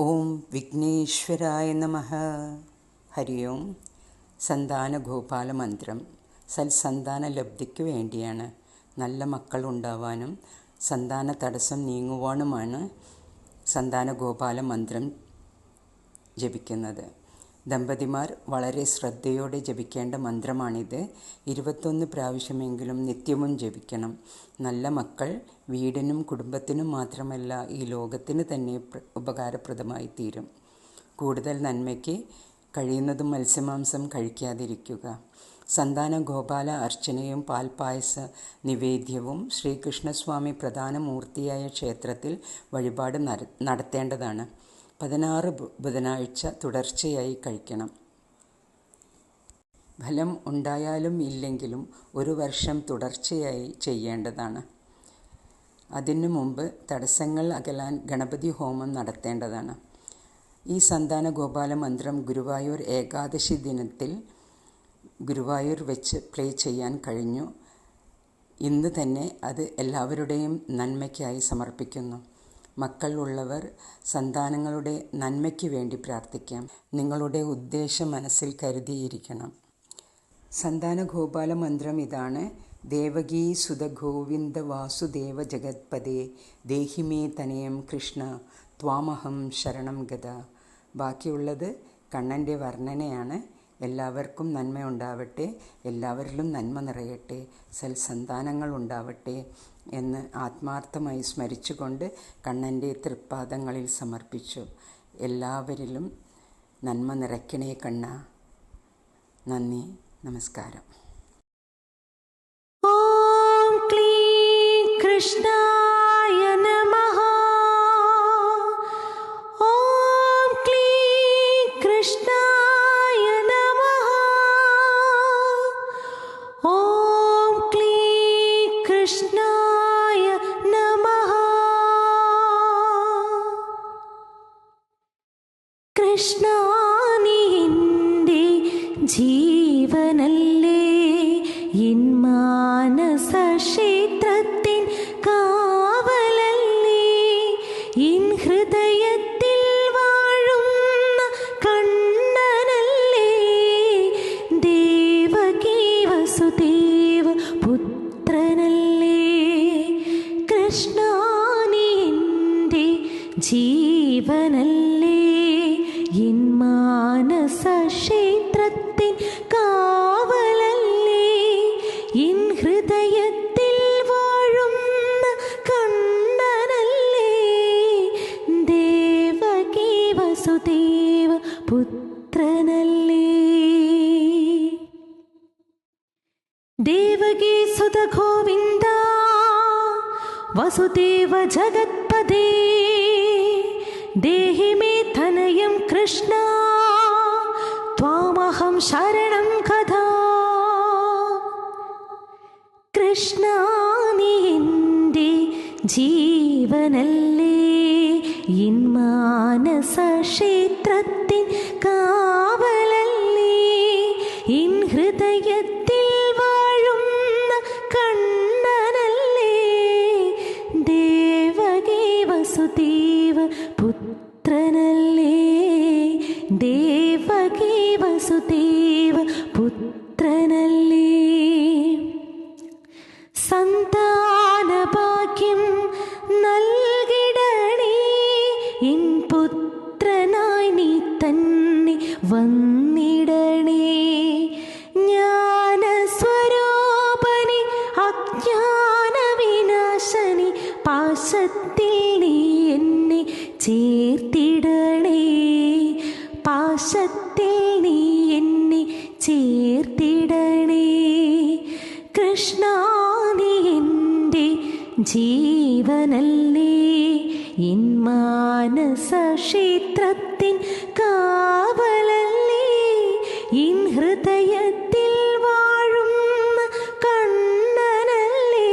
ഓം വിഘ്നേശ്വരായ നമ. ഹരി ഓം. സന്താന ഗോപാല മന്ത്രം. സൽസന്താന ലബ്ധിക്ക് വേണ്ടിയാണ്. നല്ല മക്കൾ ഉണ്ടാവാനും സന്താന തടസ്സം നീങ്ങുവാനുമാണ് സന്താന ഗോപാല മന്ത്രം ജപിക്കുന്നത്. ദമ്പതിമാർ വളരെ ശ്രദ്ധയോടെ ജപിക്കേണ്ട മന്ത്രമാണിത്. ഇരുപത്തൊന്ന് പ്രാവശ്യമെങ്കിലും നിത്യവും ജപിക്കണം. നല്ല മക്കൾ വീടിനും കുടുംബത്തിനും മാത്രമല്ല ഈ ലോകത്തിന് തന്നെ ഉപകാരപ്രദമായി തീരും കൂടുതൽ നന്മയ്ക്ക് കഴിയുന്നതും മത്സ്യമാംസം കഴിക്കാതിരിക്കുക. സന്താന ഗോപാല അർച്ചനയും പാൽപായസ നിവേദ്യവും ശ്രീകൃഷ്ണസ്വാമി പ്രധാന മൂർത്തിയായ ക്ഷേത്രത്തിൽ വഴിപാട് നട- നടത്തേണ്ടതാണ്. പതിനാറ് ബുധനാഴ്ച തുടർച്ചയായി കഴിക്കണം. ഫലം ഉണ്ടായാലും ഇല്ലെങ്കിലും ഒരു വർഷം തുടർച്ചയായി ചെയ്യേണ്ടതാണ്. അതിനു മുമ്പ് തടസ്സങ്ങൾ അകലാൻ ഗണപതി ഹോമം നടത്തേണ്ടതാണ്. ഈ സന്താന ഗോപാല മന്ത്രം ഗുരുവായൂർ ഏകാദശി ദിനത്തിൽ ഗുരുവായൂർ വെച്ച് പ്ലേ ചെയ്യാൻ കഴിഞ്ഞു. ഇന്ന് തന്നെ അത് എല്ലാവരുടെയും നന്മയ്ക്കായി സമർപ്പിക്കുന്നു. മക്കൾ ഉള്ളവർ സന്താനങ്ങളുടെ നന്മയ്ക്ക് വേണ്ടി പ്രാർത്ഥിക്കാം. നിങ്ങളുടെ ഉദ്ദേശം മനസ്സിൽ കരുതിയിരിക്കണം. സന്താന ഗോപാല മന്ത്രം ഇതാണ്. ദേവകീ സുത ഗോവിന്ദ വാസുദേവ ജഗത്പദേ ദേഹിമേ തനയം കൃഷ്ണ ത്വാമഹം ശരണം ഗത ബാക്കിയുള്ളത് കണ്ണന്റെ വർണനയാണ്. എല്ലാവർക്കും നന്മ ഉണ്ടാവട്ടെ എല്ലാവരിലും നന്മ നിറയട്ടെ. സൽസന്താനങ്ങൾ ഉണ്ടാവട്ടെ. എന്ന് ആത്മാർത്ഥമായി സ്മരിച്ചുകൊണ്ട് കണ്ണന്റെ തൃപ്പാദങ്ങളിൽ സമർപ്പിച്ചു. എല്ലാവരിലും നന്മ നിറയ്ക്കണേ കണ്ണ. നന്ദി നമസ്കാരം. ഓം ക്ലീം കൃഷ്ണായ ഓം ക്ലീം കൃഷ്ണ ജീവനല്ലേ ദേവകീ സുത ഗോവിന്ദ വസുദേവ ജഗത്പദേ ദേഹി മേ തനയം കൃഷ്ണ ത്വാമഹം ശരണം കഥാ. കൃഷ്ണ നീ ജീവനല്ലേ എൻ മാനസക്ഷേത്രത്തിൻ കാവലല്ലേ വസുദേവ പുത്രനല്ലേ? ദേവകീ വസുദേവ പുത്രനല്ലേ? സന്താനഭാഗ്യം നൽകിടണേ. ഇൻ പുത്രനായി നീ തന്നെ വന്നിടണേ. ജ്ഞാനസ്വരൂപനി അജ്ഞാന വിനാശനി പാശത്തിൽ നീ എന്നെ ചേർത്തിടണേ. പാശത്തിൽ നീ എന്നെ ചേർത്തിടണേ. കൃഷ്ണ നീ എന്റെ ജീവനല്ലേ. എൻ മാനസക്ഷേത്രത്തിൻ കാവലല്ലേ. എൻ ഹൃദയത്തിൽ വാഴുന്ന കണ്ണനല്ലേ.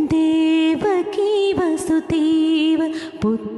ദേവകീ വസുദേവ പുത്ര